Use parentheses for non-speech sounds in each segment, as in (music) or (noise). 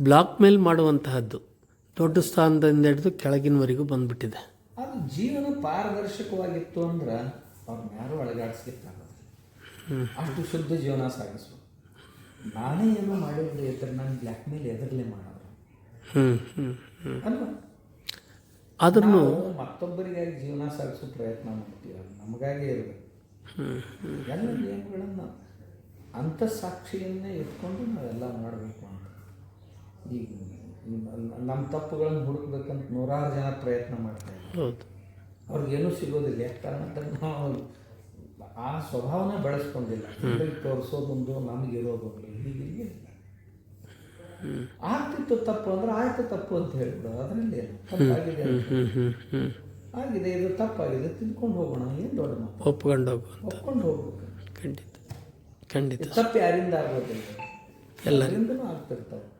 Black mail ಮಾಡುವಂತಹದ್ದು ದೊಡ್ಡ ಸ್ಥಾನದಿಂದ ಹಿಡಿದು ಕೆಳಗಿನವರೆಗೂ ಬಂದ್ಬಿಟ್ಟಿದೆ. ಅದು ಜೀವನ ಪಾರದರ್ಶಕವಾಗಿತ್ತು ಅಂದ್ರೆ ಅವ್ರನ್ನ ಯಾರು ಅಳಗಾಡಿಸ್ಲಿಕ್ಕೆ ಅಷ್ಟು ಶುದ್ಧ ಜೀವನ ಸಾಗಿಸ್ಬೇಕು. ನಾನೇ ಏನು ಮಾಡಿದ್ರೆ ಇದ್ರೆ ನಾನು ಬ್ಲ್ಯಾಕ್ ಮೇಲ್ ಮಾಡೋದು. ಮಾಡೋರು ಅಲ್ವಾ? ಅದನ್ನು ಮತ್ತೊಬ್ಬರಿಗಾಗಿ ಜೀವನ ಸಾಗಿಸೋ ಪ್ರಯತ್ನ ಮಾಡ್ತೀವಿ. ಅದು ನಮಗಾಗೇ ಇರಬೇಕು ಎಲ್ಲ ನಿಯಮಗಳನ್ನು ಅಂತಃಸಾಕ್ಷಿಯನ್ನೇ ಇಟ್ಕೊಂಡು ನಾವೆಲ್ಲ ಮಾಡಬೇಕು ಅಂತ ಈಗ ನಮ್ಮ ತಪ್ಪುಗಳನ್ನು ಹುಡುಕ್ಬೇಕಂತ ನೂರಾರು ಜನ ಪ್ರಯತ್ನ ಮಾಡ್ತಾರೆ ಅವ್ರಿಗೇನೂ ಸಿಗೋದಿಲ್ಲ. ಯಾಕೆ ಕಾರಣ ಅಂತಂದ್ರೆ ನಾವು ಆ ಸ್ವಭಾವನ ಬೆಳೆಸ್ಕೊಂಡಿಲ್ಲ. ತೋರಿಸೋದೊಂದು ನಮಗಿರೋದೊಂದು ಹೀಗೆ ಆಗ್ತಿತ್ತು ತಪ್ಪು ಅಂದ್ರೆ ಆಯ್ತು ತಪ್ಪು ಅಂತ ಹೇಳ್ಬಿಡು. ಅದರಲ್ಲಿ ಆಗಿದೆ ತಪ್ಪಾಗಿದೆ ಆಗಿದೆ ಇದು ತಪ್ಪಾಗಿದೆ. ತಿಳ್ಕೊಂಡು ಹೋಗೋಣ. ಏನು ದೊಡ್ಡ ಮಾತು? ಒಪ್ಕೊಂಡು ಹೋಗು ಒಪ್ಕೊಂಡು ಹೋಗ್ಬೇಕು. ಖಂಡಿತ. ಖಂಡಿತ. ತಪ್ಪು ಯಾರಿಂದ ಆಗೋದಿಲ್ಲ. ಎಲ್ಲ ಎಲ್ಲರಿಂದನೂ ಆಗ್ತಿರ್ತಾವೆ.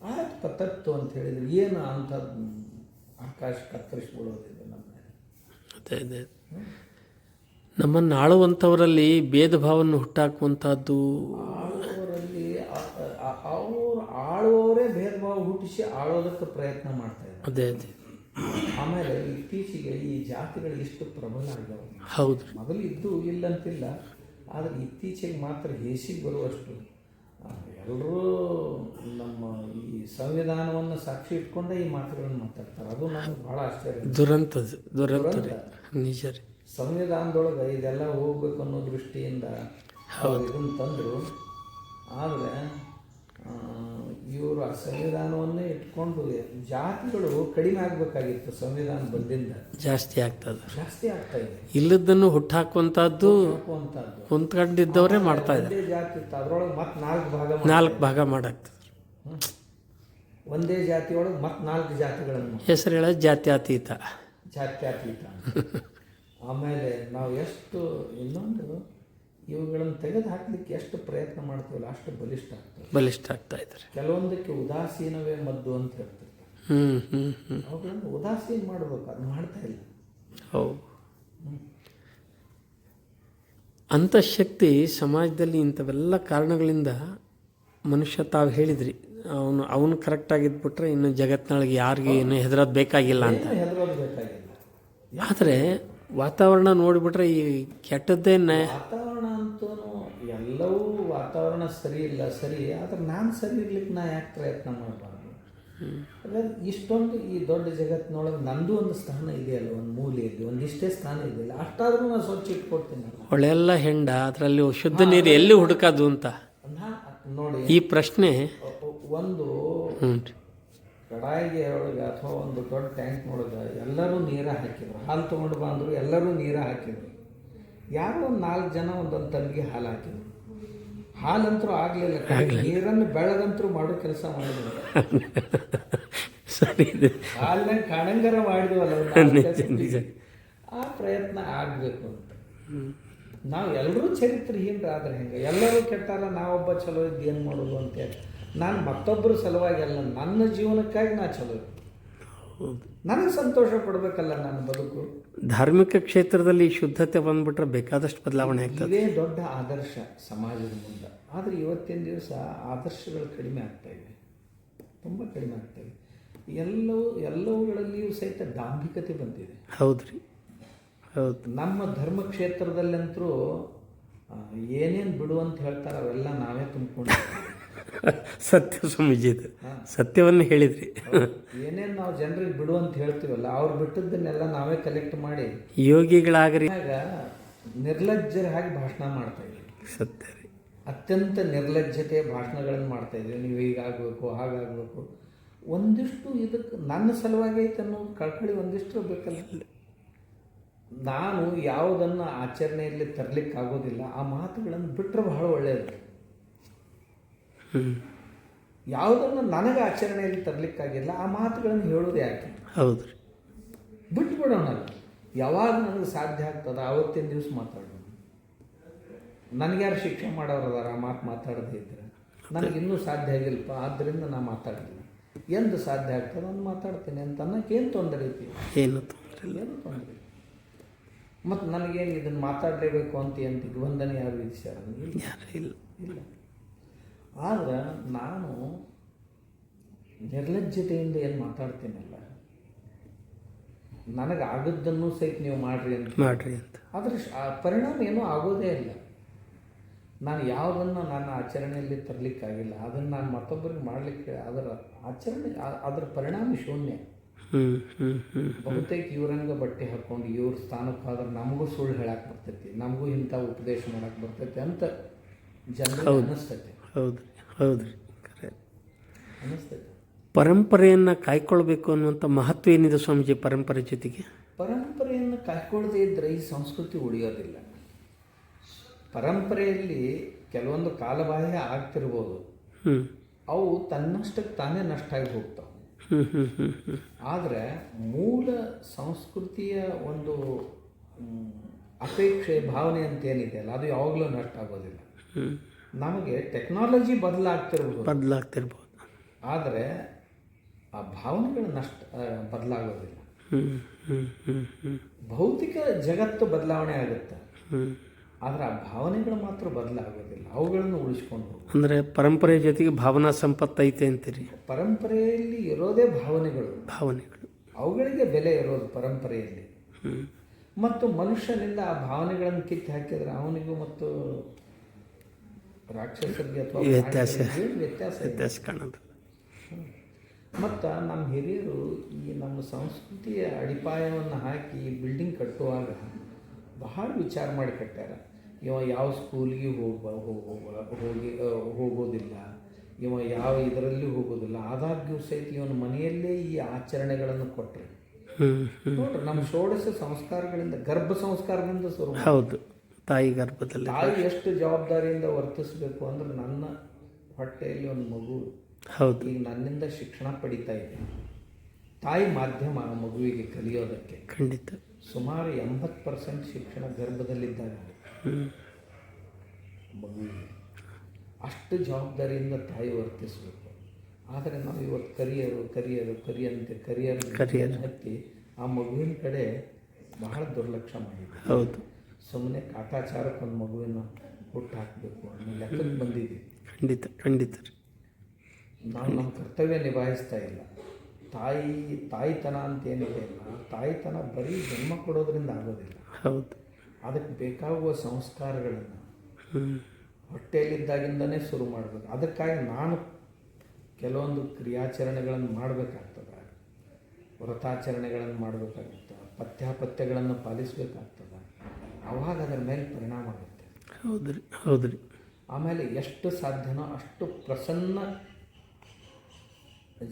ಆಯ್ತಪ್ಪ ತತ್ವ ಅಂತ ಹೇಳಿದ್ರೆ ಏನು ಅಂತ ಆಕಾಶ ಕತ್ತರಿಸ್ಬಿಡೋದಿದೆ ನಮ್ಮ. ಅದೇ ಅದೇ. ನಮ್ಮನ್ನು ಆಳುವಂಥವರಲ್ಲಿ ಭೇದ ಭಾವವನ್ನು ಹುಟ್ಟಾಕುವಂಥದ್ದು ಆಳುವವರಲ್ಲಿ ಅವರು ಆಳುವವರೇ ಭೇದ ಭಾವ ಹುಟ್ಟಿಸಿ ಆಳೋದಕ್ಕೆ ಪ್ರಯತ್ನ ಮಾಡ್ತಾರೆ ಅದೇ ಅದೇ. ಆಮೇಲೆ ಇತ್ತೀಚೆಗೆ ಈ ಜಾತಿಗಳು ಎಷ್ಟು ಪ್ರಬಲ ಆಗ್ಯಾವ. ಹೌದು. ಮೊದಲು ಇದ್ದು ಇಲ್ಲಂತಿಲ್ಲ ಆದರೆ ಇತ್ತೀಚೆಗೆ ಮಾತ್ರ ಹೇಸಿಗೆ ಬರುವಷ್ಟು ಎಲ್ಲರೂ ನಮ್ಮ ಈ ಸಂವಿಧಾನವನ್ನು ಸಾಕ್ಷಿ ಇಟ್ಕೊಂಡೆ ಈ ಮಾತುಗಳನ್ನು ಮಾತಾಡ್ತಾರೆ. ಅದು ನಮ್ಗೆ ಭಾಳ ಆಶ್ಚರ್ಯ. ದುರಂತ ದುರಂತ ನಿಜ ರೀ. ಸಂವಿಧಾನದೊಳಗೆ ಇದೆಲ್ಲ ಹೋಗ್ಬೇಕು ಅನ್ನೋ ದೃಷ್ಟಿಯಿಂದ ಅವ್ರು ಇದನ್ನು ತಂದರು. ಆದರೆ ಇವರು ಆ ಸಂವಿಧಾನವನ್ನೇ ಇಟ್ಕೊಂಡು ಜಾತಿಗಳು ಕಡಿಮೆ ಆಗಬೇಕಾಗಿತ್ತು ಸಂವಿಧಾನ ಬಂದಿಂದ ಜಾಸ್ತಿ ಆಗ್ತದೆ. ಜಾಸ್ತಿ ಆಗ್ತಾ ಇದೆ. ಇಲ್ಲದನ್ನು ಹುಟ್ಟಾಕುವಂಥದ್ದು ಕುಂತ್ಕೊಂಡಿದ್ದವರೇ ಮಾಡ್ತಾ ಇದ್ದಾರೆ. ಜಾತಿ ಅದರೊಳಗೆ ಮತ್ತೆ ನಾಲ್ಕು ಭಾಗ ನಾಲ್ಕು ಭಾಗ ಮಾಡಾಕ್ತದೆ. ಒಂದೇ ಜಾತಿಯೊಳಗೆ ಮತ್ತೆ ನಾಲ್ಕು ಜಾತಿಗಳನ್ನು ಹೆಸರು ಹೇಳೋದು ಜಾತ್ಯಾತೀತ. ಜಾತ್ಯಾತೀತ. ಆಮೇಲೆ ನಾವು ಎಷ್ಟು ಇನ್ನೊಂದು ಇವುಗಳನ್ನು ತೆಗೆದು ಹಾಕ್ಲಿಕ್ಕೆ ಎಷ್ಟು ಪ್ರಯತ್ನ ಮಾಡ್ತೀವಲ್ಲ ಅಷ್ಟು ಬಲಿಷ್ಠ ಆಗ್ತದೆ. ಬಲಿಷ್ಠ ಆಗ್ತಾ ಇದ್ದಾರೆ. ಕೆಲವೊಂದಕ್ಕೆ ಉದಾಸೀನವೇ ಮದ್ದು ಅಂತ ಹೇಳ್ತಾರೆ ಹ್ಞೂ ಹ್ಞೂ ಹ್ಞೂ ಅವುಗಳನ್ನು ಉದಾಸೀನ ಮಾಡಬೇಕು ಅದು ಮಾಡ್ತಾ ಇಲ್ಲ. ಹೌದು. ಅಂತಃಶಕ್ತಿ ಸಮಾಜದಲ್ಲಿ ಇಂಥವೆಲ್ಲ ಕಾರಣಗಳಿಂದ ಮನುಷ್ಯ ತಾವು ಹೇಳಿದ್ರಿ ಅವನು ಅವನು ಕರೆಕ್ಟಾಗಿದ್ಬಿಟ್ರೆ ಇನ್ನು ಜಗತ್ತಿನೊಳಗೆ ಯಾರಿಗೆ ಏನು ಹೆದರೋದು ಬೇಕಾಗಿಲ್ಲ ಅಂತ. ಆದರೆ ವಾತಾವರಣ ನೋಡಿಬಿಟ್ರೆ ಈ ಕೆಟ್ಟದ್ದೇನೆ ವಾತಾವರಣ ಅಂತೂ ಎಲ್ಲವೂ ವಾತಾವರಣ ಸರಿ ಇಲ್ಲ ಸರಿ ಆದರೆ ನಾನು ಸರಿ ಇರ್ಲಿಕ್ಕೆ ನಾ ಯಾಕೆ ಪ್ರಯತ್ನ ಮಾಡಬಾರ್ದು? ಹಾಗಾಗಿ ಇಷ್ಟೊಂದು ಈ ದೊಡ್ಡ ಜಗತ್ತಿನೊಳಗೆ ನಂದು ಒಂದು ಸ್ಥಾನ ಇದೆಯಲ್ಲ ಒಂದು ಮೂಲೆಯಲ್ಲಿ ಒಂದಿಷ್ಟೇ ಸ್ಥಾನ ಇದೆಯಲ್ಲ ಅಷ್ಟಾದರೂ ನಾನು ಸ್ವಚ್ಛ ಇಟ್ಕೊಡ್ತೀನಿ ಒಳ್ಳೆಲ್ಲ ಹೆಂಡ ಅದರಲ್ಲಿ ಶುದ್ಧ ನೀರು ಎಲ್ಲಿ ಹುಡುಕೋದು ಅಂತ? ನೋಡಿ ಈ ಪ್ರಶ್ನೆ. ಒಂದು ಕಡಾಯಿಗೆ ಒಳಗೆ ಅಥವಾ ಒಂದು ದೊಡ್ಡ ಟ್ಯಾಂಕ್ನೊಳಗೆ ಎಲ್ಲರೂ ನೀರ ಹಾಕಿದ್ರು ಹಾಲು ತೊಗೊಂಡು ಬಂದರು ಎಲ್ಲರೂ ನೀರ ಹಾಕಿದ್ರು. ಯಾರೋ ಒಂದು ನಾಲ್ಕು ಜನ ಒಂದೊಂದು ತಲೆಗೆ ಹಾಲು ಹಾಕಿದ್ರು. ಹಾಲಂತರೂ ಆಗಲಿಲ್ಲ ನೀರನ್ನು ಬೆಳೆದಂತರೂ ಮಾಡೋ ಕೆಲಸ ಮಾಡಿದ್ರು. (laughs) ಸರಿ ಇದೆ. ಕಣಂಗರ ಮಾಡಿದ್ವಲ್ಲ (laughs) ಆ ಪ್ರಯತ್ನ ಆಗಬೇಕು ಅಂತ. ನಾವು ಎಲ್ಲರೂ ಚರಿತ್ರೆಹೀನರ ಆದ್ರೆ ಹೆಂಗೆ? ಎಲ್ಲರೂ ಕೆಟ್ಟಾರ ನಾವೊಬ್ಬ ಚಲೋ ಇದ್ದು ಏನು ಮಾಡೋದು ಅಂತೇಳಿ ನಾನು ಮತ್ತೊಬ್ಬರು ಸಲುವಾಗಿ ಅಲ್ಲ ನನ್ನ ಜೀವನಕ್ಕಾಗಿ ನಾ ಚಲೋ ಇದ್ದೆ. ನನಗೆ ಸಂತೋಷ ಪಡಬೇಕಲ್ಲ ನನ್ನ ಬದುಕು? ಧಾರ್ಮಿಕ ಕ್ಷೇತ್ರದಲ್ಲಿ ಶುದ್ಧತೆ ಬಂದ್ಬಿಟ್ರೆ ಬೇಕಾದಷ್ಟು ಬದಲಾವಣೆ ಆಗ್ತದೆ. ಇದೇ ದೊಡ್ಡ ಆದರ್ಶ ಸಮಾಜದ ಮುಂದೆ. ಆದರೆ ಇವತ್ತಿನ ದಿವಸ ಆದರ್ಶಗಳು ಕಡಿಮೆ ಆಗ್ತಾ ಇವೆ. ತುಂಬ ಕಡಿಮೆ ಆಗ್ತಾ ಇವೆ. ಎಲ್ಲವೂ ಎಲ್ಲವುಗಳಲ್ಲಿಯೂ ಸಹಿತ ದಾಂಭಿಕತೆ ಬಂದಿದೆ. ಹೌದ್ರಿ. ರೀ ಹೌದು. ನಮ್ಮ ಧರ್ಮ ಕ್ಷೇತ್ರದಲ್ಲಂತರೂ ಏನೇನು ಬಿಡು ಅಂತ ಹೇಳ್ತಾರೆ ಅವೆಲ್ಲ ನಾವೇ ತುಂಬಿಕೊಂಡು ಸತ್ಯ ಸ್ವಾಮೀಜಿದು ಸತ್ಯವನ್ನು ಹೇಳಿದ್ರಿ. ಏನೇನು ನಾವು ಜನರಿಗೆ ಬಿಡು ಅಂತ ಹೇಳ್ತೀವಲ್ಲ ಅವ್ರು ಬಿಟ್ಟದ್ದನ್ನೆಲ್ಲ ನಾವೇ ಕಲೆಕ್ಟ್ ಮಾಡಿ ಯೋಗಿಗಳಾಗ್ರಿ. ಆಗ ನಿರ್ಲಜ್ಜರ ಹಾಗೆ ಭಾಷಣ ಮಾಡ್ತಾ ಇದ್ದೀವಿ ಸತ್ಯ ರೀ. ಅತ್ಯಂತ ನಿರ್ಲಜ್ಜತೆ ಭಾಷಣಗಳನ್ನು ಮಾಡ್ತಾ ಇದ್ದೀವಿ ನೀವು ಹೀಗಾಗಬೇಕು ಹಾಗಾಗಬೇಕು ಒಂದಿಷ್ಟು ಇದಕ್ಕೆ ನನ್ನ ಸಲುವಾಗಿ ಐತೆ ಅನ್ನೋ ಕಳ್ಕಳಿ ಒಂದಿಷ್ಟು ಬೇಕಲ್ಲ. ನಾನು ಯಾವುದನ್ನು ಆಚರಣೆಯಲ್ಲಿ ತರಲಿಕ್ಕಾಗೋದಿಲ್ಲ ಆ ಮಾತುಗಳನ್ನು ಬಿಟ್ಟರೆ ಬಹಳ ಒಳ್ಳೆಯದು ಯಾವುದನ್ನು ನನಗೆ ಆಚರಣೆಯಲ್ಲಿ ತರಲಿಕ್ಕಾಗಿಲ್ಲ ಆ ಮಾತುಗಳನ್ನು ಹೇಳೋದು ಯಾಕೆ ಹೌದು ರೀ. ಬಿಟ್ಬಿಡೋಣಲ್ಲ ಯಾವಾಗ ನನಗೆ ಸಾಧ್ಯ ಆಗ್ತದೆ ಆವತ್ತಿನ ದಿವಸ ಮಾತಾಡೋಣ. ನನಗ್ಯಾರು ಶಿಕ್ಷೆ ಮಾಡೋರು ಅದಾರ ಆ ಮಾತು ಮಾತಾಡದೇ ಇದ್ರೆ? ನನಗಿನ್ನೂ ಸಾಧ್ಯ ಆಗಿಲ್ಲಪ್ಪ ಆದ್ದರಿಂದ ನಾನು ಮಾತಾಡಲಿಲ್ಲ. ಎಂದು ಸಾಧ್ಯ ಆಗ್ತದೆ ನಾನು ಮಾತಾಡ್ತೀನಿ ಅಂತ ಅನ್ನೋಕೆ ಏನು ತೊಂದರೆ ಐತಿ? ಏನು ತೊಂದರೆ ಇಲ್ಲ. ಏನು ತೊಂದರೆ ಮತ್ತು ನನಗೇನು ಇದನ್ನು ಮಾತಾಡಲೇಬೇಕು ಅಂತ ಏನು ದಿಗ್ಬಂಧನೆ ಯಾರು ವಿಧಿಸ್ಯಾರ? ಯಾರು ಇಲ್ಲ. ಇಲ್ಲ. ಆದ್ರೆ ನಾನು ನಿರ್ಲಜ್ಜತೆಯಿಂದ ಏನು ಮಾತಾಡ್ತೀನಲ್ಲ? ನನಗೆ ಆಗದ್ದನ್ನು ಸಹಿತ ನೀವು ಮಾಡ್ರಿ ಅಂತ. ಮಾಡ್ರಿ ಅಂತ. ಆದರೆ ಆ ಪರಿಣಾಮ ಏನೂ ಆಗೋದೇ ಇಲ್ಲ. ನಾನು ಯಾವುದನ್ನು ನನ್ನ ಆಚರಣೆಯಲ್ಲಿ ತರಲಿಕ್ಕಾಗಿಲ್ಲ. ಅದನ್ನು ನಾನು ಮತ್ತೊಬ್ಬರಿಗೆ ಮಾಡಲಿಕ್ಕೆ ಅದರ ಆಚರಣೆ ಅದರ ಪರಿಣಾಮ ಶೂನ್ಯ. ಬಹುತೇಕ ಇವರಂಗ ಬಟ್ಟೆ ಹಾಕೊಂಡು ಇವ್ರ ಸ್ಥಾನಕ್ಕೆ ಆದ್ರೆ ನಮಗೂ ಸುಳ್ಳು ಹೇಳಕ್ಕೆ ಬರ್ತೈತಿ ನಮಗೂ ಇಂಥ ಉಪದೇಶ ಮಾಡಕ್ಕೆ ಬರ್ತೈತಿ ಅಂತ ಜನರಿಗೆ ಅನ್ನಿಸ್ತೈತಿ. ಹೌದು. ಹೌದು. ರೀ ಖರೆ ಅನ್ನಿಸ್ತೈತಿ ಪರಂಪರೆಯನ್ನು ಕಾಯ್ಕೊಳ್ಬೇಕು ಅನ್ನುವಂಥ ಮಹತ್ವ ಏನಿದೆ ಸ್ವಾಮೀಜಿ ಪರಂಪರೆ ಜೊತೆಗೆ? ಪರಂಪರೆಯನ್ನು ಕಾಯ್ಕೊಳ್ಳದೇ ಇದ್ದರೆ ಈ ಸಂಸ್ಕೃತಿ ಉಳಿಯೋದಿಲ್ಲ. ಪರಂಪರೆಯಲ್ಲಿ ಕೆಲವೊಂದು ಕಾಲಬಾಹ್ಯ ಆಗ್ತಿರ್ಬೋದು. ಹ್ಞೂ ಅವು ತನ್ನಷ್ಟಕ್ಕೆ ತಾನೇ ನಷ್ಟ ಆಗಿ ಹೋಗ್ತಾವೆ. ಹ್ಞೂ ಹ್ಞೂ ಹ್ಞೂ ಹ್ಞೂ ಆದರೆ ಮೂಲ ಸಂಸ್ಕೃತಿಯ ಒಂದು ಅಪೇಕ್ಷೆ ಭಾವನೆ ಅಂತ ಏನಿದೆ ಅಲ್ಲ ಅದು ಯಾವಾಗಲೂ ನಷ್ಟ ಆಗೋದಿಲ್ಲ. ಹ್ಞೂ ನಮಗೆ ಟೆಕ್ನಾಲಜಿ ಬದಲಾಗ್ತಿರ್ಬೋದು ಬದಲಾಗ್ತಿರ್ಬೋದು. ಆದರೆ ಆ ಭಾವನೆಗಳು ನಷ್ಟ ಬದಲಾಗೋದಿಲ್ಲ. ಭೌತಿಕ ಜಗತ್ತು ಬದಲಾವಣೆ ಆಗುತ್ತೆ. ಆದರೆ ಆ ಭಾವನೆಗಳು ಮಾತ್ರ ಬದಲಾಗೋದಿಲ್ಲ. ಅವುಗಳನ್ನು ಉಳಿಸ್ಕೊಂಡು. ಅಂದರೆ ಪರಂಪರೆ ಜೊತೆಗೆ ಭಾವನಾ ಸಂಪತ್ತು ಐತೆ ಅಂತೀರಿ? ಪರಂಪರೆಯಲ್ಲಿ ಇರೋದೇ ಭಾವನೆಗಳು. ಭಾವನೆಗಳು. ಅವುಗಳಿಗೆ ಬೆಲೆ ಇರೋದು ಪರಂಪರೆಯಲ್ಲಿ. ಮತ್ತು ಮನುಷ್ಯನಿಂದ ಆ ಭಾವನೆಗಳನ್ನು ಕಿತ್ತು ಹಾಕಿದರೆ ಅವನಿಗೂ ಮತ್ತು ರಾಕ್ಷಸರಿಗೆ ಅಥವಾ ವ್ಯತ್ಯಾಸ. ವ್ಯತ್ಯಾಸ ವ್ಯತ್ಯಾಸ ಕಾಣೋದು. ಮತ್ತು ನಮ್ಮ ಹಿರಿಯರು ಈ ನಮ್ಮ ಸಂಸ್ಕೃತಿಯ ಅಡಿಪಾಯವನ್ನು ಹಾಕಿ ಬಿಲ್ಡಿಂಗ್ ಕಟ್ಟುವಾಗ ಬಹಳ ವಿಚಾರ ಮಾಡಿ ಕಟ್ಟ್ಯಾರ. ಇವ ಯಾವ ಸ್ಕೂಲಿಗೆ ಹೋಗ ಹೋಗ- ಹೋಗೋದಿಲ್ಲ. ಇವ ಯಾವ ಇದರಲ್ಲಿ ಹೋಗೋದಿಲ್ಲ. ಆದಾಗ್ಯೂ ಸಹಿತ ಇವನ ಮನೆಯಲ್ಲೇ ಈ ಆಚರಣೆಗಳನ್ನು ಕೊಟ್ಟರೆ ನೋಡ್ರಿ ನಮ್ಮ ಷೋಡಶ ಸಂಸ್ಕಾರಗಳಿಂದ ಗರ್ಭ ಸಂಸ್ಕಾರದಿಂದ ಶುರು. ಹೌದು. ತಾಯಿ ಗರ್ಭದಲ್ಲಿ ತಾಯಿ ಎಷ್ಟು ಜವಾಬ್ದಾರಿಯಿಂದ ವರ್ತಿಸಬೇಕು ಅಂದ್ರೆ ನನ್ನ ಹೊಟ್ಟೆಯಲ್ಲಿ ಒಂದು ಮಗು. ಹೌದು. ಈಗ ನನ್ನಿಂದ ಶಿಕ್ಷಣ ಪಡಿತಾ ಇದೆ ತಾಯಿ ಮಾಧ್ಯಮ ಆ ಮಗುವಿಗೆ ಕಲಿಯೋದಕ್ಕೆ. ಖಂಡಿತ. ಸುಮಾರು ಎಂಬತ್ತು ಪರ್ಸೆಂಟ್ ಶಿಕ್ಷಣ ಗರ್ಭದಲ್ಲಿದ್ದಾಗ ಮಗುವಿಗೆ. ಅಷ್ಟು ಜವಾಬ್ದಾರಿಯಿಂದ ತಾಯಿ ವರ್ತಿಸಬೇಕು. ಆದರೆ ನಾವು ಇವತ್ತು ಕರಿಯರು ಕರಿಯರು ಕರಿಯಂತೆ ಕರಿಯರ್ ಕರಿಯರ್. ಹತ್ತಿ ಆ ಮಗುವಿನ ಕಡೆ ಬಹಳ ದುರ್ಲಕ್ಷ ಮಾಡಿದ್ವಿ ಹೌದು. ಸುಮ್ಮನೆ ಕಾಟಾಚಾರಕ್ಕೆ ಒಂದು ಮಗುವಿನ ಹುಟ್ಟು ಹಾಕಬೇಕು ಅನ್ನೋ ಲೆಕ್ಕಕ್ಕೆ ಬಂದಿದ್ದೀವಿ ಖಂಡಿತ ಖಂಡಿತ ರೀ. ನಾವು ನಮ್ಮ ಕರ್ತವ್ಯ ನಿಭಾಯಿಸ್ತಾ ಇಲ್ಲ. ತಾಯಿ ತಾಯಿತನ ಅಂತ ಏನಿದೆ ಅಲ್ಲ ತಾಯಿತನ ಬರೀ ಜನ್ಮ ಕೊಡೋದ್ರಿಂದ ಆಗೋದಿಲ್ಲ. ಹೌದು. ಅದಕ್ಕೆ ಬೇಕಾಗುವ ಸಂಸ್ಕಾರಗಳನ್ನು ಹೊಟ್ಟೆಯಲ್ಲಿದ್ದಾಗಿಂದನೇ ಶುರು ಮಾಡಬೇಕು. ಅದಕ್ಕಾಗಿ ನಾನು ಕೆಲವೊಂದು ಕ್ರಿಯಾಚರಣೆಗಳನ್ನು ಮಾಡಬೇಕಾಗ್ತದೆ. ವ್ರತಾಚರಣೆಗಳನ್ನು ಮಾಡಬೇಕಾಗುತ್ತೆ ಪಥ್ಯಾಪಥ್ಯಗಳನ್ನು ಪಾಲಿಸಬೇಕಾಗ್ತದೆ. ಅವಾಗ ಅದರ ಮೇಲೆ ಪರಿಣಾಮ ಆಗುತ್ತೆ ಹೌದು ರೀ ಹೌದು ರೀ ಆಮೇಲೆ ಎಷ್ಟು ಸಾಧ್ಯನೋ ಅಷ್ಟು ಪ್ರಸನ್ನ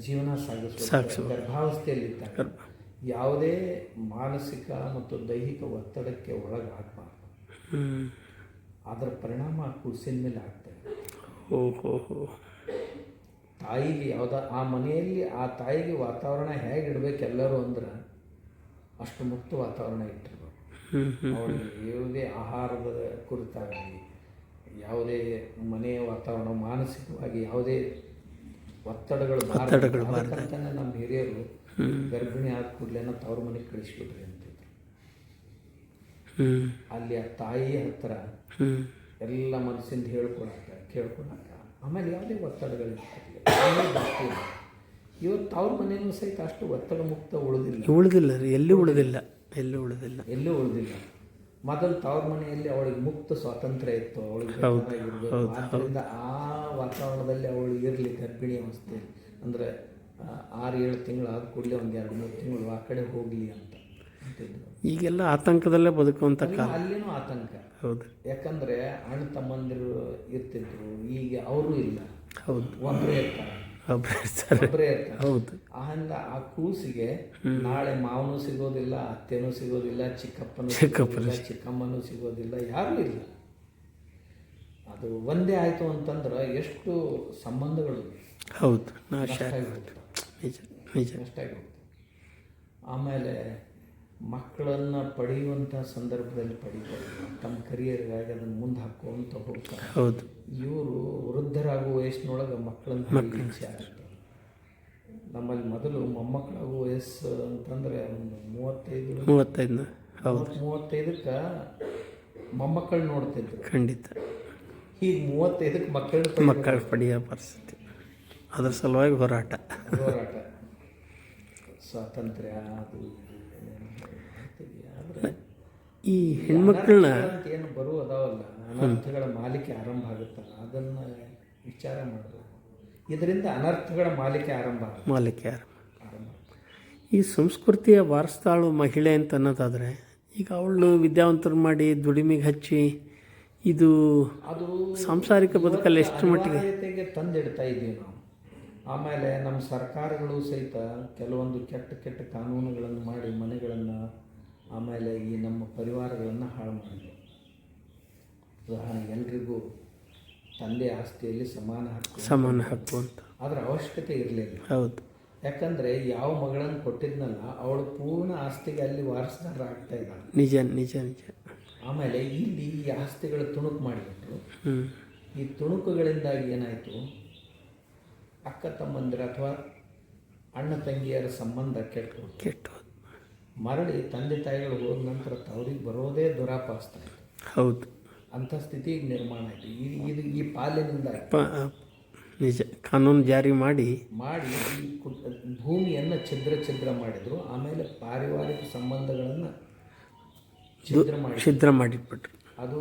ಜೀವನ ಸಾಗಿಸ ಗರ್ಭಾವಸ್ಥೆಯಲ್ಲಿ ಗರ್ಭಾವಸ್ಥೆಯಲ್ಲಿದ್ದಾಗ ಯಾವುದೇ ಮಾನಸಿಕ ಮತ್ತು ದೈಹಿಕ ಒತ್ತಡಕ್ಕೆ ಒಳಗಾಗಬಾರ್ದು. ಅದರ ಪರಿಣಾಮ ಕೂಸಿನ ಮೇಲೆ ಆಗ್ತದೆ ತಾಯಿಗೆ ಯಾವುದ ಆ ಮನೆಯಲ್ಲಿ ಆ ತಾಯಿಗೆ ವಾತಾವರಣ ಹೇಗೆ ಇಡಬೇಕು ಎಲ್ಲರೂ ಅಂದ್ರೆ ಅಷ್ಟು ಮುಕ್ತ ವಾತಾವರಣ ಇಟ್ಟಿರ್ಬೇಕು. ಯಾವುದೇ ಆಹಾರದ ಕುರಿತಾಗಲಿ ಯಾವುದೇ ಮನೆಯ ವಾತಾವರಣ ಮಾನಸಿಕವಾಗಿ ಯಾವುದೇ ಒತ್ತಡಗಳು ಒತ್ತಡಗಳು ನಮ್ಮ ಹಿರಿಯರು ಗರ್ಭಿಣಿ ಆದ ಕೂಡಲೇ ತವ್ರ ಮನೆಗೆ ಕಳಿಸ್ಬಿಟ್ರಿ ಅಂತಿದ್ರು. ಅಲ್ಲಿ ಆ ತಾಯಿ ಹತ್ರ ಎಲ್ಲ ಮನಸ್ಸಿಂದ ಹೇಳ್ಕೊಳಕ ಕೇಳ್ಕೊಳಕ ಆಮೇಲೆ ಯಾವುದೇ ಒತ್ತಡಗಳು ಇವತ್ತು ಅವ್ರ ಮನೆಯೂ ಸಹಿತ ಅಷ್ಟು ಒತ್ತಡ ಮುಕ್ತ ಉಳಿದಿಲ್ಲ. ಉಳಿದಿಲ್ಲ ರೀ ಎಲ್ಲಿ ಉಳಿದಿಲ್ಲ. ಎಲ್ಲಿ ಉಳಿದಿಲ್ಲ. ಎಲ್ಲೂ ಉಳಿದಿಲ್ಲ. ಮೊದಲು ತವ್ರ ಮನೆಯಲ್ಲಿ ಅವಳಿಗೆ ಮುಕ್ತ ಸ್ವಾತಂತ್ರ್ಯ ಇತ್ತು ಅವಳಿಗೆ. ಆದ್ದರಿಂದ ಆ ವಾತಾವರಣದಲ್ಲಿ ಅವಳು ಇರಲಿ ಗರ್ಭಿಣಿ ಅವಸ್ಥೆಯಲ್ಲಿ. ಅಂದರೆ ಆರು ಏಳು ತಿಂಗಳು ಆದ ಕೂಡಲೇ ಒಂದು ಎರಡು ಮೂರು ತಿಂಗಳು ಆ ಕಡೆ ಹೋಗಲಿ ಅಂತ ಈಗೆಲ್ಲ ಆತಂಕದಲ್ಲೇ ಬದುಕುವಂಥ ಕಾಲ. ಅಲ್ಲಿನೂ ಆತಂಕ. ಹೌದು. ಯಾಕಂದರೆ ಅಣ್ಣ ತಮ್ಮಂದಿರು ಇರ್ತಿದ್ರು ಈಗ ಅವರು ಇಲ್ಲ. ಹೌದು. ಒಬ್ಬರೇ ಇರ್ತಾರೆ. ಒಬ್ಬರೇ ಇರ್ತಾರೆ. ಒಬ್ಬರೇ ಇರ್ತಾರೆ. ಹೌದು. ಆಹಂದ ಆ ಕೂಸಿಗೆ ನಾಳೆ ಮಾವನು ಸಿಗೋದಿಲ್ಲ ಅತ್ತೆನೂ ಸಿಗೋದಿಲ್ಲ ಚಿಕ್ಕಪ್ಪನೂ ಚಿಕ್ಕಪ್ಪನೂ ಸಿಗೋದಿಲ್ಲ ಚಿಕ್ಕಮ್ಮನೂ ಸಿಗೋದಿಲ್ಲ ಯಾರೂ ಇಲ್ಲ. ಅದು ಒಂದೇ ಆಯಿತು ಅಂತಂದ್ರೆ ಎಷ್ಟು ಸಂಬಂಧಗಳು ಹೌದು. ನಾಶ ನಷ್ಟ ಆಗಿ ಹೋಗ್ತವೆ. ನಿಜ ನಿಜ. ನಷ್ಟ ಆಗಿ ಹೋಗ್ತವೆ. ಆಮೇಲೆ ಮಕ್ಕಳನ್ನು ಪಡೆಯುವಂಥ ಸಂದರ್ಭದಲ್ಲಿ ಪಡಿತಾರೆ ತಮ್ಮ ಕರಿಯರ್ಗಾಗಿ ಅದನ್ನು ಮುಂದೆ ಹಾಕುವಂತ ಹೋಗ್ತಾರೆ. ಹೌದು. ಇವರು ವೃದ್ಧರಾಗುವ ವಯಸ್ಸಿನೊಳಗೆ ಮಕ್ಕಳನ್ನು ಇಚ್ಛೆ ಆಗುತ್ತೆ ನಮ್ಮಲ್ಲಿ ಮೊದಲು ಮೊಮ್ಮಕ್ಕಳಾಗುವ ವಯಸ್ಸು ಅಂತಂದರೆ ಒಂದು ಮೂವತ್ತೈದು ಮೂವತ್ತೈದು ಹೌದು. ಮೂವತ್ತೈದಕ್ಕೆ ಮೊಮ್ಮಕ್ಕಳು ನೋಡ್ತಿದ್ರು. ಖಂಡಿತ. ಈಗ ಮೂವತ್ತೈದಕ್ಕೆ ಮಕ್ಕಳು ಮಕ್ಕಳು ಪಡೆಯೋ ಪರಿಸ್ಥಿತಿ. ಅದ್ರ ಸಲುವಾಗಿ ಹೋರಾಟ. ಹೋರಾಟ. ಸ್ವಾತಂತ್ರ್ಯ ಅದು ಇದು ಏನೇನೋ ಮಾಡ್ತೀವಿ ಆದರೆ ಈ ಹೆಣ್ಮಕ್ಳನ್ನ ಏನು ಬರುವ ಅದಾವಲ್ಲ ಅನರ್ಥಗಳ ಮಾಲಿಕೆ ಆರಂಭ ಆಗುತ್ತಲ್ಲ ಅದನ್ನು ವಿಚಾರ ಮಾಡಬೇಕು ಇದರಿಂದ ಅನರ್ಥಗಳ ಮಾಲಿಕೆ ಆರಂಭ ಆಗುತ್ತೆ ಮಾಲಿಕೆ ಆರಂಭ ಈ ಸಂಸ್ಕೃತಿಯ ವಾರಸ್ತಾಳು ಮಹಿಳೆ ಅಂತ ಅನ್ನೋದಾದರೆ ಈಗ ಅವಳು ವಿದ್ಯಾವಂತರು ಮಾಡಿ ದುಡಿಮೆಗೆ ಹಚ್ಚಿ ಇದು ಅದು ಸಾಂಸಾರಿಕ ಬದುಕಲ್ಲಿ ಎಷ್ಟು ಮಟ್ಟಿಗೆ? ತಂದಿಡ್ತಾ ಇದ್ದೀವಿ ನಾವು. ಆಮೇಲೆ ನಮ್ಮ ಸರ್ಕಾರಗಳು ಸಹಿತ ಕೆಲವೊಂದು ಕೆಟ್ಟ ಕೆಟ್ಟ ಕಾನೂನುಗಳನ್ನು ಮಾಡಿ ಮನೆಗಳನ್ನು ಆಮೇಲೆ ಈ ನಮ್ಮ ಪರಿವಾರಗಳನ್ನು ಹಾಳು ಮಾಡಿದೆ ಉದಾಹರಣೆ ಎಲ್ರಿಗೂ ತಂದೆ ಆಸ್ತಿಯಲ್ಲಿ ಸಮಾನ ಹಕ್ಕು ಸಮಾನ ಹಕ್ಕು ಅಂತ. ಅದರ ಅವಶ್ಯಕತೆ ಇರಲಿಲ್ಲ. ಹೌದು. ಯಾಕಂದರೆ ಯಾವ ಮಗಳನ್ನು ಕೊಟ್ಟಿದ್ನಲ್ಲ ಅವಳು ಪೂರ್ಣ ಆಸ್ತಿಗೆ ಅಲ್ಲಿ ವಾರಸದಾರ ಆಗ್ತಾ ಇದ್ದಾಳೆ. ನಿಜ ನಿಜ ನಿಜ. ಆಮೇಲೆ ಇಲ್ಲಿ ಈ ಆಸ್ತಿಗಳು ತುಣುಕು ಮಾಡಿಬಿಟ್ರು. ಈ ತುಣುಕುಗಳಿಂದಾಗಿ ಏನಾಯಿತು? ಅಕ್ಕ ತಮ್ಮಂದಿರ ಅಥವಾ ಅಣ್ಣ ತಂಗಿಯರ ಸಂಬಂಧ ಕೆಟ್ಟು ಕೆಟ್ಟು ಮರಳಿ ತಂದೆ ತಾಯಿಗಳು ಹೋದ ನಂತರ ಅವ್ರಿಗೆ ಬರೋದೇ ದುರಾಪಾಸ್ತ ಆಯಿತು. ಹೌದು. ಅಂಥ ಸ್ಥಿತಿ ನಿರ್ಮಾಣ ಆಯಿತು. ಈ ಇದು ಈ ಪಾಲಿನಿಂದ ನಿಜ. ಕಾನೂನು ಜಾರಿ ಮಾಡಿ ಮಾಡಿ ಈ ಭೂಮಿಯನ್ನು ಛಿದ್ರ ಛಿದ್ರ ಮಾಡಿದರು. ಆಮೇಲೆ ಪಾರಿವಾರಿಕ ಸಂಬಂಧಗಳನ್ನು ಛಿದ್ರ ಮಾಡಿ ಛಿದ್ರ ಮಾಡಿಬಿಟ್ರು ಅದು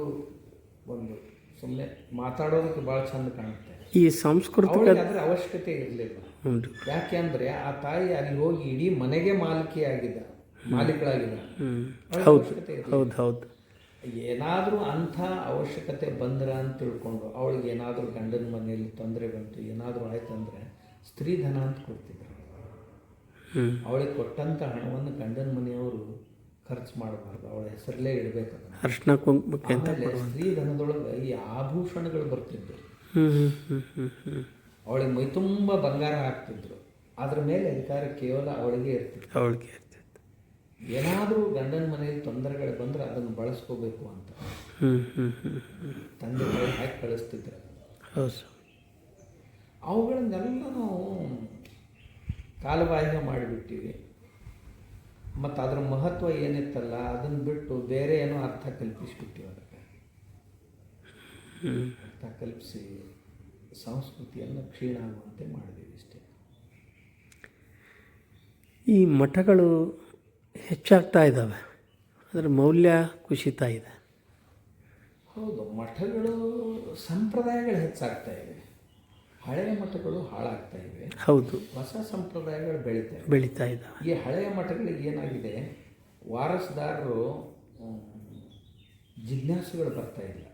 ಒಂದು ಸುಮ್ಮನೆ ಮಾತಾಡೋದಕ್ಕೆ ಭಾಳ ಚಂದ ಕಾಣುತ್ತೆ. ಈ ಸಾಂಸ್ಕೃತಿಕ ಅದರ ಅವಶ್ಯಕತೆ ಇರಲಿಲ್ಲ. ಯಾಕೆ ಅಂದರೆ ಆ ತಾಯಿ ಅಲ್ಲಿ ಹೋಗಿ ಇಡೀ ಮನೆಗೆ ಮಾಲಕಿಯಾಗಿದ್ದ. ಅವಳಿಗೆ ಹೌದು. ಹೌದು ಹೌದು. ಏನಾದರೂ ಅಂಥ ಅವಶ್ಯಕತೆ ಬಂದ್ರ ಅಂತ ತಿಳ್ಕೊಂಡು ಅವಳಿಗೆ ಏನಾದರೂ ಗಂಡನ ಮನೆಯಲ್ಲಿ ತೊಂದರೆ ಬಂತು ಏನಾದರೂ ಆಯ್ತಂದ್ರೆ ಸ್ತ್ರೀಧನ ಅಂತ ಕೊಡ್ತಿದ್ರು. ಅವಳಿಗೆ ಕೊಟ್ಟಂಥ ಹಣವನ್ನು ಗಂಡನ ಮನೆಯವರು ಖರ್ಚು ಮಾಡಬಾರ್ದು. ಅವಳ ಹೆಸರಲ್ಲೇ ಇಡಬೇಕು ಅರ್ಶನ ಸ್ತ್ರೀಧನದೊಳಗೆ ಈ ಆಭೂಷಣಗಳು ಬರ್ತಿದ್ವು. ಅವಳಿಗೆ ಮೈ ಮೈತುಂಬ ಬಂಗಾರ ಹಾಕ್ತಿದ್ರು. ಅದ್ರ ಮೇಲೆ ಅಧಿಕಾರ ಕೇವಲ ಅವಳಿಗೆ ಇರ್ತಿತ್ತು. ಅವಳಿಗೆ ಏನಾದರೂ ಗಂಡನ ಮನೆಯಲ್ಲಿ ತೊಂದರೆಗಳು ಬಂದರೆ ಅದನ್ನು ಬಳಸ್ಕೋಬೇಕು ಅಂತ. ಹ್ಞೂ ಹ್ಞೂ ಹ್ಞೂ ಹ್ಞೂ ತಂದೆ ತಾಯಿ ಹಾಕಿ ಕಳಿಸ್ತಿದ್ರು? ಹೌದು. ಸರ್ ಅವುಗಳನ್ನೆಲ್ಲ ನಾವು ಕಾಲಬಾಹ್ಯ ಮಾಡಿಬಿಟ್ಟಿವಿ. ಮತ್ತು ಅದರ ಮಹತ್ವ ಏನಿತ್ತಲ್ಲ ಅದನ್ನು ಬಿಟ್ಟು ಬೇರೆ ಏನೋ ಅರ್ಥ ಕಲ್ಪಿಸ್ಬಿಟ್ಟಿವಿ ಅದಕ್ಕೆ. ಅರ್ಥ ಕಲ್ಪಿಸಿ ಸಂಸ್ಕೃತಿಯನ್ನು ಕ್ಷೀಣ ಆಗುವಂತೆ ಮಾಡಿದ್ದೀವಿ ಇಷ್ಟೇ ಈ ಮಠಗಳು ಹೆಚ್ಚಾಗ್ತಾ ಇದ್ದಾವೆ. ಅದರ ಮೌಲ್ಯ ಕುಸಿತಾ ಇದೆ. ಹೌದು ಮಠಗಳು ಸಂಪ್ರದಾಯಗಳು ಹೆಚ್ಚಾಗ್ತಾ ಇವೆ. ಹಳೆಯ ಮಠಗಳು ಹಾಳಾಗ್ತಾ ಇವೆ. ಹೌದು. ಹೊಸ ಸಂಪ್ರದಾಯಗಳು ಬೆಳೀತಾ ಬೆಳೀತಾ ಇದ್ದಾವೆ. ಈ ಹಳೆಯ ಮಠಗಳಿಗೆ ಏನಾಗಿದೆ? ವಾರಸುದಾರರು ಜಿಜ್ಞಾಸುಗಳು ಬರ್ತಾ ಇಲ್ಲ.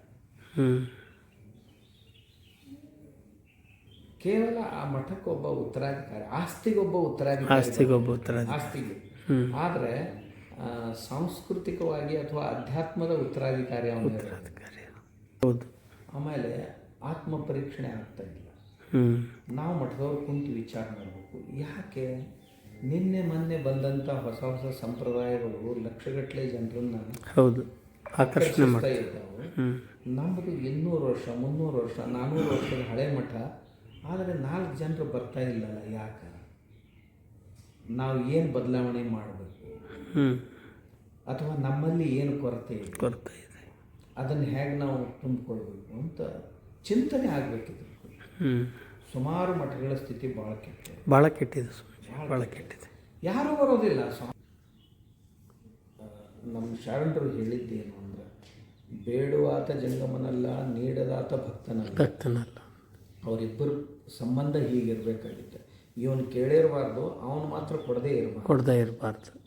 ಕೇವಲ ಆ ಮಠಕ್ಕೊಬ್ಬ ಉತ್ತರಾಧಿಕಾರಿ ಆಸ್ತಿಗೊಬ್ಬ ಉತ್ತರಾಧಿಕಾರಿ ಆಸ್ತಿಗೊಬ್ಬ ಉತ್ತರಾಧಿಕಾರಿ. ಆಸ್ತಿಗೆ. ಆದರೆ ಸಾಂಸ್ಕೃತಿಕವಾಗಿ ಅಥವಾ ಅಧ್ಯಾತ್ಮದ ಉತ್ತರಾಧಿಕಾರಿ ಅವನು ಆಮೇಲೆ ಆತ್ಮ ಪರೀಕ್ಷಣೆ ಆಗ್ತಾ ಇಲ್ಲ. ನಾವು ಮಠದವ್ರು ಕುಂತು ವಿಚಾರ ಮಾಡಬೇಕು. ಯಾಕೆ? ನಿನ್ನೆ ಮೊನ್ನೆ ಬಂದಂಥ ಹೊಸ ಹೊಸ ಸಂಪ್ರದಾಯಗಳು ಲಕ್ಷಗಟ್ಟಲೆ ಜನರನ್ನ ಹೌದು. ಆಕರ್ಷಣೆ ಇದ್ದಾವೆ. ನಮ್ಮದು ಇನ್ನೂರು ವರ್ಷ ಮುನ್ನೂರು ವರ್ಷ ನಾನ್ನೂರು ವರ್ಷದ ಹಳೆ ಮಠ ಆದರೆ ನಾಲ್ಕು ಜನರು ಬರ್ತಾ ಇಲ್ಲಲ್ಲ ಯಾಕೆ? ನಾವು ಏನು ಬದಲಾವಣೆ ಮಾಡಬೇಕು? ಅಥವಾ ನಮ್ಮಲ್ಲಿ ಏನು ಕೊರತೆ ಇದೆ? ಕೊರತೆ ಇದೆ. ಅದನ್ನು ಹೇಗೆ ನಾವು ತುಂಬಿಕೊಳ್ಬೇಕು ಅಂತ ಚಿಂತನೆ ಆಗಬೇಕಿದೆ ಸುಮಾರು ಮಠಗಳ ಸ್ಥಿತಿ ಭಾಳ ಕೆಟ್ಟಿದೆ. ಭಾಳ ಕೆಟ್ಟಿದೆ ಭಾಳ ಕೆಟ್ಟಿದೆ. ಯಾರೂ ಬರೋದಿಲ್ಲ ನಮ್ಮ ಶರಣರು ಹೇಳಿದ್ದೇನು ಅಂದ್ರೆ ಬೇಡುವಾತ ಜಂಗಮನಲ್ಲ ನೀಡದಾತ ಭಕ್ತನಲ್ಲ. ಭಕ್ತನಲ್ಲ. ಅವರಿಬ್ಬರು ಸಂಬಂಧ ಹೀಗಿರಬೇಕಾಗಿತ್ತು. ಇವನು ಕೇಳಿರಬಾರ್ದು ಅವನು ಮಾತ್ರ ಕೊಡದೇ ಇರಬಾರ್ದು. ಕೊಡದೇ ಇರಬಾರ್ದು.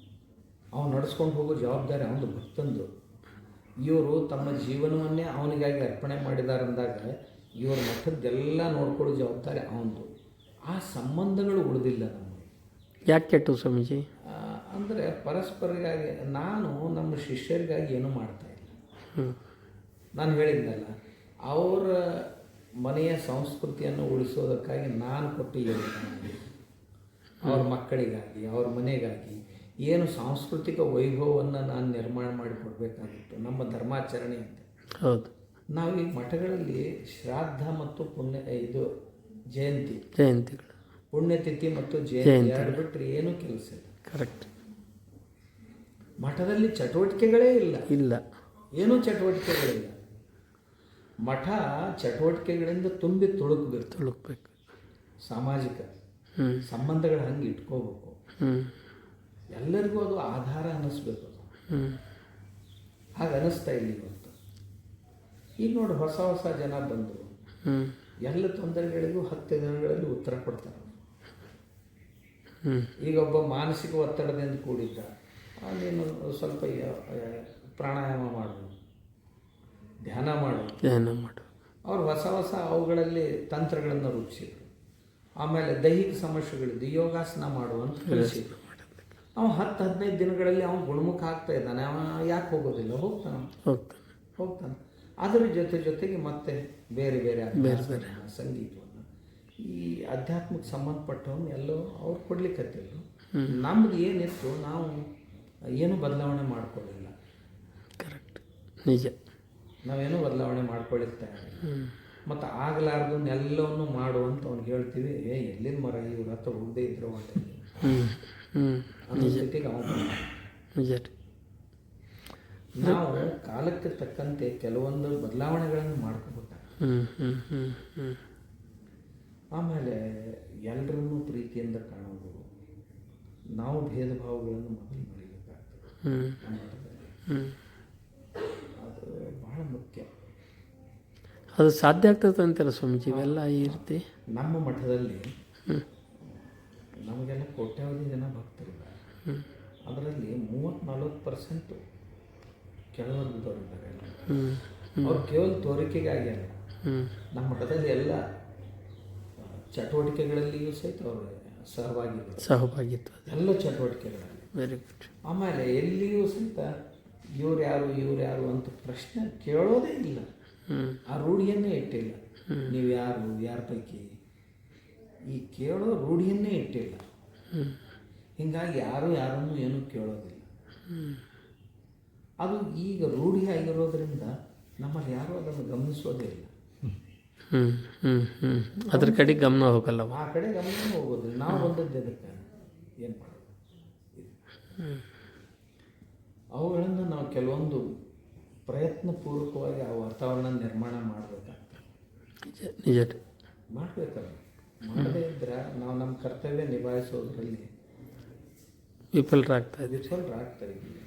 ಅವನು ನಡೆಸ್ಕೊಂಡು ಹೋಗೋ ಜವಾಬ್ದಾರಿ ಅವನು ಭಕ್ತಂದು ಇವರು ತಮ್ಮ ಜೀವನವನ್ನೇ ಅವನಿಗಾಗಿ ಅರ್ಪಣೆ ಮಾಡಿದಾರಂದಾಗ ಇವ್ರ ಮಠದ್ದೆಲ್ಲ ನೋಡ್ಕೊಳ್ಳೋ ಜವಾಬ್ದಾರಿ ಅವನದು. ಆ ಸಂಬಂಧಗಳು ಉಳಿದಿಲ್ಲ ನಮಗೆ. ಯಾಕೆ ಕೆಟ್ಟು ಸ್ವಾಮೀಜಿ? ಅಂದರೆ ಪರಸ್ಪರಗಾಗಿ ನಾನು ನಮ್ಮ ಶಿಷ್ಯರಿಗಾಗಿ ಏನೂ ಮಾಡ್ತಾ ಇಲ್ಲ. ನಾನು ಹೇಳಿದ್ನಲ್ಲ ಅವರ ಮನೆಯ ಸಂಸ್ಕೃತಿಯನ್ನು ಉಳಿಸೋದಕ್ಕಾಗಿ ನಾನು ಕೊಟ್ಟಿದ್ದೇನೆ ಅವ್ರ ಮಕ್ಕಳಿಗಾಗಿ ಅವ್ರ ಮನೆಗಾಗಿ ಏನು ಸಾಂಸ್ಕೃತಿಕ ವೈಭವವನ್ನು ನಾನು ನಿರ್ಮಾಣ ಮಾಡಿಕೊಡ್ಬೇಕಾಗಿತ್ತು ನಮ್ಮ ಧರ್ಮಾಚರಣೆ ಅಂತ. ಹೌದು. ನಾವೀಗ ಮಠಗಳಲ್ಲಿ ಶ್ರಾದ್ದ ಮತ್ತು ಪುಣ್ಯ ಇದು ಜಯಂತಿ. ಜಯಂತಿಗಳು. ಪುಣ್ಯತಿಥಿ ಮತ್ತು ಜಯಂತಿ ಎರಡು ಬಿಟ್ಟರೆ ಏನು ಕೆಲಸ ಇಲ್ಲ. ಕರೆಕ್ಟ್ ಮಠದಲ್ಲಿ ಚಟುವಟಿಕೆಗಳೇ ಇಲ್ಲ. ಇಲ್ಲ. ಏನೂ ಚಟುವಟಿಕೆಗಳಿಲ್ಲ ಮಠ ಚಟುವಟಿಕೆಗಳಿಂದ ತುಂಬಿ ತುಳುಕ್ಬೇಕು. ತುಳುಕ್ಬೇಕು. ಸಾಮಾಜಿಕ ಸಂಬಂಧಗಳು ಹಂಗೆ ಇಟ್ಕೋಬೇಕು. ಎಲ್ಲರಿಗೂ ಅದು ಆಧಾರ ಅನ್ನಿಸ್ಬೇಕು ಅದು. ಹಾಗೆ ಅನ್ನಿಸ್ತಾ ಇಲ್ಲ ಇವತ್ತು ಈಗ ನೋಡಿ ಹೊಸ ಹೊಸ ಜನ ಬಂದರು. ಎಲ್ಲ ತೊಂದರೆಗಳಿಗೂ ಹತ್ತು ದಿನಗಳಲ್ಲಿ ಉತ್ತರ ಕೊಡ್ತಾರೆ. ಈಗ ಒಬ್ಬ ಮಾನಸಿಕ ಒತ್ತಡದಿಂದ ಕೂಡಿದ್ದ ಅಲ್ಲಿ ನೀನು ಸ್ವಲ್ಪ ಪ್ರಾಣಾಯಾಮ ಮಾಡು ಧ್ಯಾನ ಮಾಡು ಧ್ಯಾನ ಮಾಡು ಅವರು ಹೊಸ ಹೊಸ ಅವುಗಳಲ್ಲಿ ತಂತ್ರಗಳನ್ನು ರೂಪಿಸಿದ್ರು. ಆಮೇಲೆ ದೈಹಿಕ ಸಮಸ್ಯೆಗಳಿದ್ದು ಯೋಗಾಸನ ಮಾಡು ಅಂತ ಕಲಿಸಿದ್ರು. ಅವ ಹತ್ತು ಹದಿನೈದು ದಿನಗಳಲ್ಲಿ ಅವನು ಗುಣಮುಖ ಆಗ್ತಾ ಇದ್ದಾನೆ. ಅವ ಯಾಕೆ ಹೋಗೋದಿಲ್ಲ? ಹೋಗ್ತಾನೆ. ಹೋಗ್ತಾನೆ. ಹೋಗ್ತಾನೆ. ಅದರ ಜೊತೆ ಜೊತೆಗೆ ಮತ್ತೆ ಬೇರೆ ಬೇರೆ ಸಂಗೀತವನ್ನು. ಈ ಆಧ್ಯಾತ್ಮಕ್ಕೆ ಸಂಬಂಧಪಟ್ಟವನ್ನ ಎಲ್ಲೋ ಅವ್ರು ಕೊಡ್ಲಿಕ್ಕತ್ತಿದ್ರು ನಮ್ದು ಏನಿತ್ತು ನಾವು ಏನು ಬದಲಾವಣೆ ಮಾಡ್ಕೊಳ್ಳಿಲ್ಲ ಕರೆಕ್ಟ್ ನಿಜ. ನಾವೇನೂ ಬದಲಾವಣೆ ಮಾಡ್ಕೊಳ್ಳುತ್ತೆ ಮತ್ತು ಆಗಲಾರ್ದು ಎಲ್ಲವನ್ನು ಮಾಡು ಅಂತ ಅವ್ನಿಗೆ ಹೇಳ್ತೀವಿ ಏ ಎಲ್ಲಿಂದ ಮರ? ಇವ್ರ ಹತ್ರ ಹೋಗದೆ ಇದ್ರು ಹ್ಞೂ ಹ್ಞೂ ಅವನು ನಿಜ. ನಾವು ಕಾಲಕ್ಕೆ ತಕ್ಕಂತೆ ಕೆಲವೊಂದು ಬದಲಾವಣೆಗಳನ್ನು ಮಾಡ್ಕೋಬೇಕು ಹ್ಞೂ ಹ್ಞೂ ಹ್ಞೂ ಹ್ಞೂ ಆಮೇಲೆ ಎಲ್ಲರನ್ನೂ ಪ್ರೀತಿಯಿಂದ ಕಾಣೋದು ನಾವು ಭೇದ ಭಾವಗಳನ್ನು ಮೊದಲು ಮರಿಬೇಕಾಗ್ತದೆ ಹ್ಞೂ ನಮ್ಮ ಮಠದಲ್ಲಿ. ಹ್ಞೂ ಅದು ಬಹಳ ಮುಖ್ಯ. ಅದು ಸಾಧ್ಯ ಆಗ್ತದೆ ಅಂತಲ್ಲ ಸ್ವಾಮೀಜಿ? ಇವೆಲ್ಲ ಈ ರೀತಿ? ನಮ್ಮ ಮಠದಲ್ಲಿ ನಮಗೆಲ್ಲ ಕೋಟ್ಯಾವಧಿ ಜನ ಭಕ್ತರಿದ್ದಾರೆ ಅದರಲ್ಲಿ ಮೂವತ್ತು ನಲ್ವತ್ತು ಪರ್ಸೆಂಟು ಕೆಳವರ್ಗದವರಿದ್ದಾರೆ ಹ್ಞೂ ಅವ್ರು ಕೇವಲ ತೋರಿಕೆಗಾಗಿ ಅಲ್ಲ. ಹ್ಞೂ ನಮ್ಮ ಮಠದಲ್ಲಿ ಎಲ್ಲ ಚಟುವಟಿಕೆಗಳಲ್ಲಿಯೂ ಸಹಿತ ಅವರು ಸಹಭಾಗಿ ಸಹಭಾಗಿತ್ವ. ಎಲ್ಲ ಚಟುವಟಿಕೆಗಳಲ್ಲಿ. ವೆರಿ ಗುಡ್ ಆಮೇಲೆ ಎಲ್ಲಿಯೂ ಸಹಿತ ಇವ್ರು ಯಾರು ಇವ್ರು ಯಾರು ಅಂತ ಪ್ರಶ್ನೆ ಕೇಳೋದೇ ಇಲ್ಲ. ಹ್ಞೂ ಆ ರೂಢಿಯನ್ನೇ ಇಟ್ಟಿಲ್ಲ. ನೀವು ಯಾರು ಯಾರ ಪೈಕಿ? ಈ ಕೇಳೋ ರೂಢಿಯನ್ನೇ ಇಟ್ಟಿಲ್ಲ. ಹಿಂಗಾಗಿ ಯಾರು ಯಾರನ್ನು ಏನೂ ಕೇಳೋದಿಲ್ಲ. ಹ್ಞೂ ಅದು ಈಗ ರೂಢಿ ಆಗಿರೋದ್ರಿಂದ ನಮ್ಮಲ್ಲಿ ಯಾರೂ ಅದನ್ನು ಗಮನಿಸೋದೇ ಇಲ್ಲ. ಹ್ಞೂ ಹ್ಞೂ ಹ್ಞೂ ಅದ್ರ ಕಡೆ ಗಮನ ಹೋಗಲ್ಲ ಆ ಕಡೆ ಗಮನ ಹೋಗೋದಿಲ್ಲ. ನಾವು ಬಂದದ್ದು ಅದಕ್ಕೆ ಏನು ಮಾಡೋದು. ಅವುಗಳನ್ನು ನಾವು ಕೆಲವೊಂದು ಪ್ರಯತ್ನಪೂರ್ವಕವಾಗಿ ಆ ವಾತಾವರಣ ನಿರ್ಮಾಣ ಮಾಡಬೇಕಾಗ್ತದೆ. ನಿಜ. ಮಾಡಬೇಕಲ್ಲ. ಮಾಡದೇ ಇದ್ರೆ ನಾವು ನಮ್ಮ ಕರ್ತವ್ಯ ನಿಭಾಯಿಸೋದ್ರಲ್ಲಿ ವಿಫಲರಾಗ್ತಾ ಇದ್ದೀವಿ. ವಿಫಲರಾಗ್ತಾ ಇದ್ದೀವಿ.